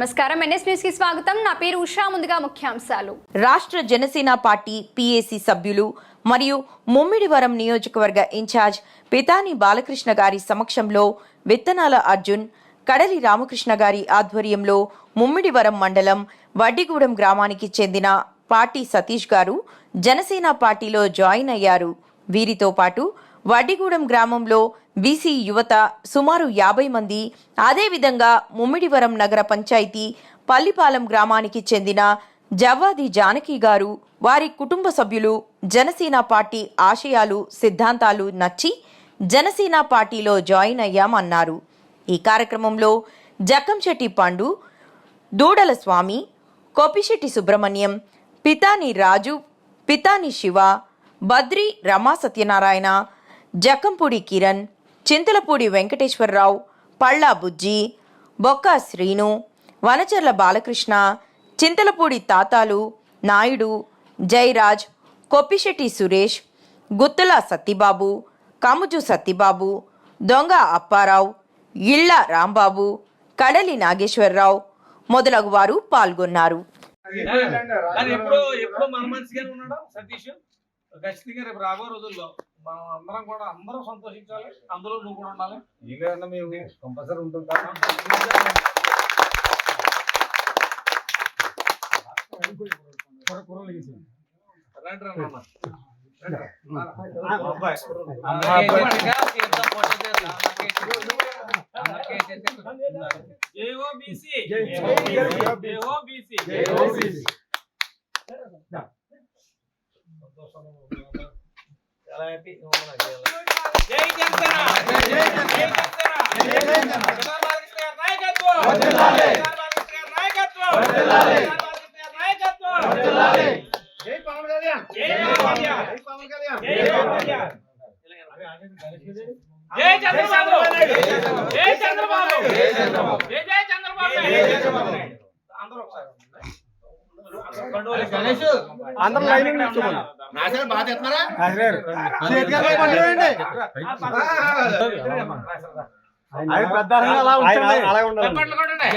నమస్కారం. ఎన్ఎస్ న్యూస్కి స్వాగతం. నా పేరు ఉషా. ముందుగా ముఖ్యాంశాలు. రాష్ట్ర జనసేన పార్టీ పిఏసి సభ్యులు మరియు ముమ్మిడివరం నియోజకవర్గ ఇన్ఛార్జ్ పితాని బాలకృష్ణ గారి సమక్షంలో విత్తనాల అర్జున్ కడలి రామకృష్ణ గారి ఆధ్వర్యంలో ముమ్మిడివరం మండలం వడ్డిగూడెం గ్రామానికి చెందిన పార్టీ సతీష్ గారు జనసేన పార్టీలో జాయిన్ అయ్యారు. వీరితో పాటు వడ్డిగూడెం గ్రామంలో బీసీ యువత సుమారు యాభై మంది అదేవిధంగా ముమ్మిడివరం నగర పంచాయతీ పల్లిపాలెం గ్రామానికి చెందిన జవ్వాది జానకి గారు వారి కుటుంబ సభ్యులు జనసేన పార్టీ ఆశయాలు సిద్ధాంతాలు నచ్చి జనసేన పార్టీలో జాయిన్ అయ్యామన్నారు. ఈ కార్యక్రమంలో జక్కంశెట్టి పండు దూడల స్వామి కోపిశెట్టి సుబ్రహ్మణ్యం పితాని రాజు పితాని శివ బద్రి రమా సత్యనారాయణ జక్కంపూడి కిరణ్ చింతలపూడి వెంకటేశ్వరరావు పళ్ళా బుజ్జి బొక్కా శ్రీను వనచర్ల బాలకృష్ణ చింతలపూడి తాతాలు నాయుడు జయరాజ్ కొప్పిశెట్టి సురేష్ గుత్తుల సత్తిబాబు కముజు సత్తిబాబు దొంగ అప్పారావు ఇళ్ళ రాంబాబు కడలి నాగేశ్వరరావు మొదలగు వారు పాల్గొన్నారు కానీ ఎప్పుడు ఎప్పుడు మన మనిషిగానే ఉన్నాడు సతీష్ ఖచ్చితంగా రేపు రాబో రోజుల్లో మనం అందరం కూడా అందరం సంతోషించాలి అందులో నువ్వు కూడా ఉండాలి ఈగన్నా మేము కంపల్సరీ ఉంటుంది రండి రండి అన్న. చాలా happy. జై జనసేన జై జనసేన ప్రధాన బాలకృష్ణ నాయకత్వం ప్రధాన బాలకృష్ణ గారి నాయకత్వం ప్రధాన జై పవన్ కళ్యాణ్ జై పవన్ కళ్యాణ్. జై పవన్ కళ్యాణ్ జై పవన్ కళ్యాణ్. జై చంద్రబాబు జై చంద్రబాబు జై చంద్రబాబు జై జై చంద్రబాబు జై చంద్రబాబు అందరూ ఒకసారి గణేష్ అందరూ. ఆయన పెద్ద అలా ఉంచండి. చప్పట్లు కొట్టండి.